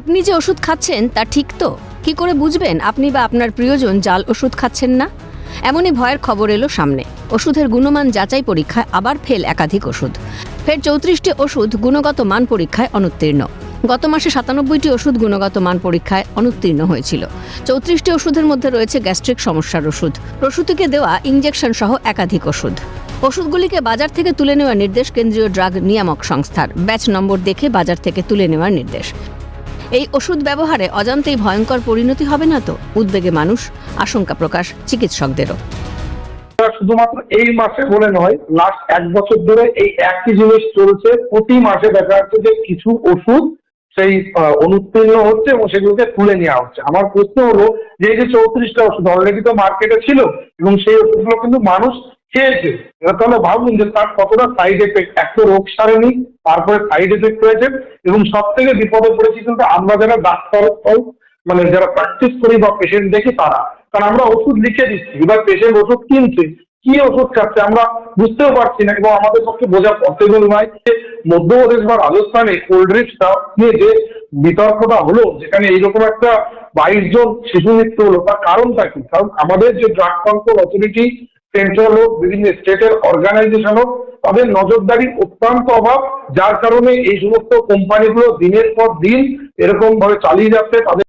আপনি যে ওষুধ খাচ্ছেন তা ঠিক তো? কি করে বুঝবেন আপনি বা আপনার প্রিয়জন জাল ওষুধ খাচ্ছেন না? এমনই ভয়ের খবর এলো সামনে। ওষুধের গুণমান যাচাই পরীক্ষায় আবার ফেল একাধিক ওষুধ। ফের চৌত্রিশটি ওষুধ গুণগত মান পরীক্ষায় অনুত্তীর্ণ। গত মাসে সাতানব্বইটি ওষুধ গুণগত মান পরীক্ষায় অনুত্তীর্ণ হয়েছিল। চৌত্রিশটি ওষুধের মধ্যে রয়েছে গ্যাস্ট্রিক সমস্যার ওষুধ। প্রসূতিকে দেওয়া ইঞ্জেকশন সহ একাধিক ওষুধ। ওষুধগুলিকে বাজার থেকে তুলে নেওয়ার নির্দেশ কেন্দ্রীয় ড্রাগ নিয়ামক সংস্থার। ব্যাচ নম্বর দেখে বাজার থেকে তুলে নেওয়ার নির্দেশ। এই ওষুধ ব্যবহারে অজান্তেই ভয়ঙ্কর পরিণতি হবে না তো? উদ্বেগে মানুষ, আশঙ্কা প্রকাশ চিকিৎসকদেরও। শুধুমাত্র এই মাসে বলে নয় লাস্ট এক বছর ধরে এই একই জিনিস চলছে, প্রতি মাসে দেখা যাচ্ছে যে কিছু ওষুধ সেই অনুত্তীর্ণ হচ্ছে এবং সেগুলোকে তুলে নেওয়া হচ্ছে। আমার প্রশ্ন হলো, যে এই যে চৌত্রিশটা ওষুধ অলরেডি তো মার্কেটে ছিল, এবং সেই ওষুধগুলো কিন্তু মানুষ খেয়েছে। এবার তাহলে ভাবুন যে তার কতটা সাইড এফেক্ট এক তো রোগ সারেনি, তারপরে সাইড এফেক্ট হয়েছে এবং সব থেকে বিপদে পড়েছি কিন্তু আমরা যারা ডাক্তার মানে যারা প্র্যাকটিস করি বা পেশেন্ট দেখি তারা। কারণ আমরা ওষুধ লিখে দিচ্ছি, এবার পেশেন্ট ওষুধ কিনছে, কি ওষুধ খাচ্ছে আমরা বুঝতেও পারছি না এবং আমাদের পক্ষে বোঝা পসিবল নয় যে মধ্যপ্রদেশ বা রাজস্থানে কোল্ড ড্রিঙ্কসটা নিয়ে যে বিতর্কটা হলো, যেখানে এইরকম একটা বাইশ জন শিশু মৃত্যু হলো, তার কারণটা কি? কারণ আমাদের যে ড্রাগ কন্ট্রোল অথরিটি সেন্ট্রাল হোক, বিভিন্ন স্টেটের অর্গানাইজেশন হোক, তাদের নজরদারি অত্যন্ত অভাব। যার কারণে এই সমস্ত কোম্পানিগুলো দিনের পর দিন এরকম ভাবে চালিয়ে যাচ্ছে, তাদের